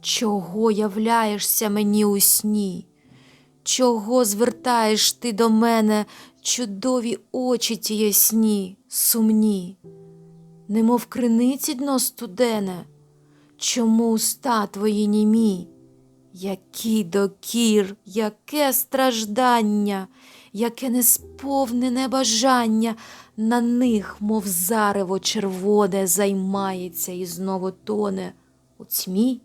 Чого являєшся мені у сні? Чого звертаєш ти до мене чудові очі ті ясні, сумні, немов криниці дно студене? Чому уста твої німі? Який докір, яке страждання, яке несповнене бажання на них, мов зарево червоне, займається і знову тоне у тьмі?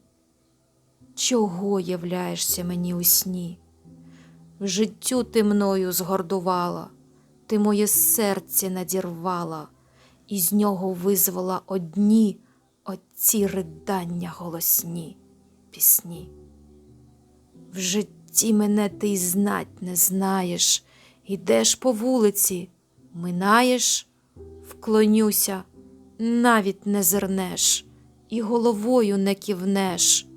Чого являєшся мені у сні? В життю ти мною згордувала, ти моє серце надірвала, і з нього визвала одні оці ридання голосні пісні. В житті мене ти й знать не знаєш, ідеш по вулиці, минаєш, вклонюся, навіть не зернеш, і головою не кивнеш.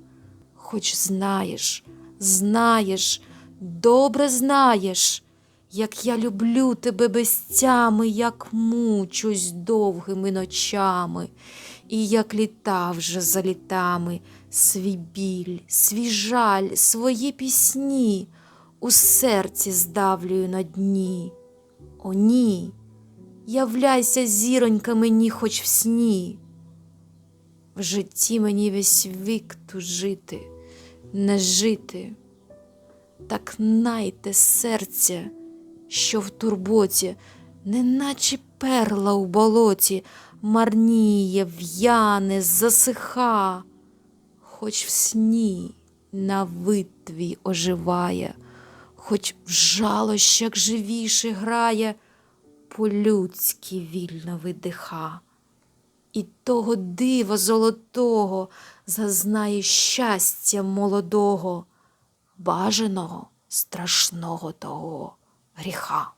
Хоч знаєш, знаєш, добре знаєш, як я люблю тебе без тями, як мучусь довгими ночами, і як літа вже за літами, свій біль, свій жаль, свої пісні у серці здавлюю на дні. О, ні, являйся зіронька мені хоч в сні. В житті мені весь вік тужити, не жити. Так найте серця, що в турботі, неначе перла у болоті, марніє, в'яне, засиха, хоч в сні на витві оживає, хоч в жалощах живіше грає, по-людськи вільно видиха і того дива золотого зазнає щастя молодого, бажаного страшного того гріха.